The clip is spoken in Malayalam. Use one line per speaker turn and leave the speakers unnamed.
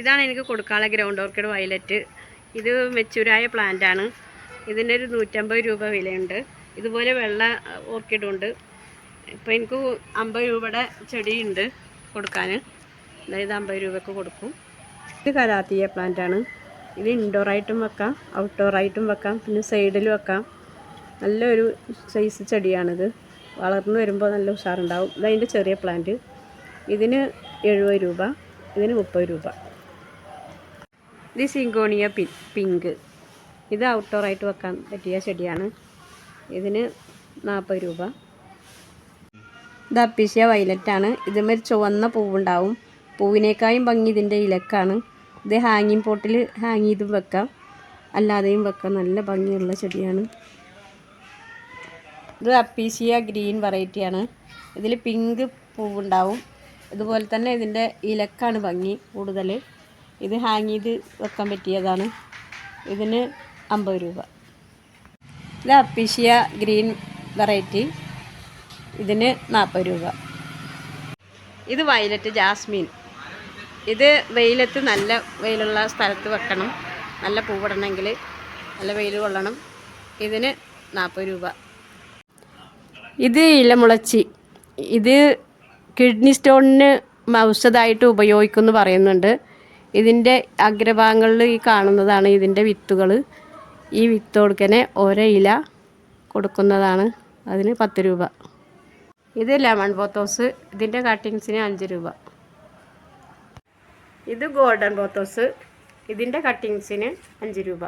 ഇതാണ് എനിക്ക് കൊടുക്കാനുള്ള ഗ്രൗണ്ട് ഓർക്കിഡ് വയലറ്റ്. ഇത് മെച്ചൂരായ പ്ലാന്റ് ആണ്. ഇതിന്റെ ഒരു നൂറ്റമ്പത് രൂപ വിലയുണ്ട്. ഇതുപോലെ വെള്ള ഓർക്കിഡും ഉണ്ട്. ഇപ്പോൾ എനിക്ക് അമ്പത് രൂപയുടെ ചെടിയുണ്ട് കൊടുക്കാൻ. അതായത് അമ്പത് രൂപയ്ക്ക് കൊടുക്കും. ഇത് പ്ലാന്റ് ആണ്. ഇത് ഇൻഡോറായിട്ടും വെക്കാം ഔട്ട്ഡോറായിട്ടും വെക്കാം പിന്നെ സൈഡിൽ വെക്കാം. നല്ലൊരു സൈസ് ചെടിയാണിത്. വളർന്നു വരുമ്പോൾ നല്ല ഉഷാറുണ്ടാവും. ഇതതിന്റെ ചെറിയ പ്ലാന്റ് ഇതിന് എഴുപത് രൂപ ഇതിന് മുപ്പത് രൂപ. ഇത് സിങ്കോണിയ പി പിങ്ക് ഇത് ഔട്ട്ഡോറായിട്ട് വെക്കാൻ പറ്റിയ ചെടിയാണ്. ഇതിന് നാൽപ്പത് രൂപ. ഇത് അപ്പീഷ്യ വയലറ്റാണ് ഇതുമൊരു ചുവന്ന പൂവുണ്ടാവും. പൂവിനേക്കായും ഭംഗി ഇതിന്റെ ഇലക്കാണ്. ഇത് ഹാങ്ങിങ് പോട്ടിൽ ഹാങ് ചെയ്തും വെക്കാം. അല്ലാതെയും വെക്കാം. നല്ല ഭംഗിയുള്ള ചെടിയാണ്. ഇത് അപ്പീസിയ ഗ്രീൻ വെറൈറ്റിയാണ് ഇതിൽ പിങ്ക് പൂവുണ്ടാവും. ഇതുപോലെ തന്നെ ഇതിന്റെ ഇലക്കാണ് ഭംഗി കൂടുതൽ ഇത് ഹാങ് ചെയ്ത് വെക്കാൻ പറ്റിയതാണ്. ഇതിന് അമ്പത് രൂപ. ഇത് അപ്പീഷ്യ ഗ്രീൻ വെറൈറ്റി ഇതിന് നാൽപ്പത് രൂപ. ഇത് വയലറ്റ് ജാസ്മിൻ ഇത് വെയിലത്ത് നല്ല വെയിലുള്ള സ്ഥലത്ത് വെക്കണം. നല്ല പൂവിടണമെങ്കിൽ നല്ല വെയിൽ കൊള്ളണം. ഇതിന് നാൽപ്പത് രൂപ. ഇത് ഇലമുളച്ചി. ഇത് കിഡ്നി സ്റ്റോണിന് ഔഷധമായിട്ട് ഉപയോഗിക്കുമെന്ന് പറയുന്നുണ്ട്. ഇതിന്റെ അഗ്രഭാഗങ്ങളിൽ ഈ കാണുന്നതാണ് ഇതിന്റെ വിത്തുകൾ. ഈ വിത്ത് കൊടുക്കനെ ഓരോ ഇല കൊടുക്കുന്നതാണ് അതിന് പത്ത് രൂപ. ഇത് ലെമൺ പോത്തോസ് ഇതിന്റെ കട്ടിങ്സിന് അഞ്ച് രൂപ. ഇത് ഗോൾഡൻ പോത്തോസ് ഇതിന്റെ കട്ടിങ്സിന് അഞ്ച് രൂപ.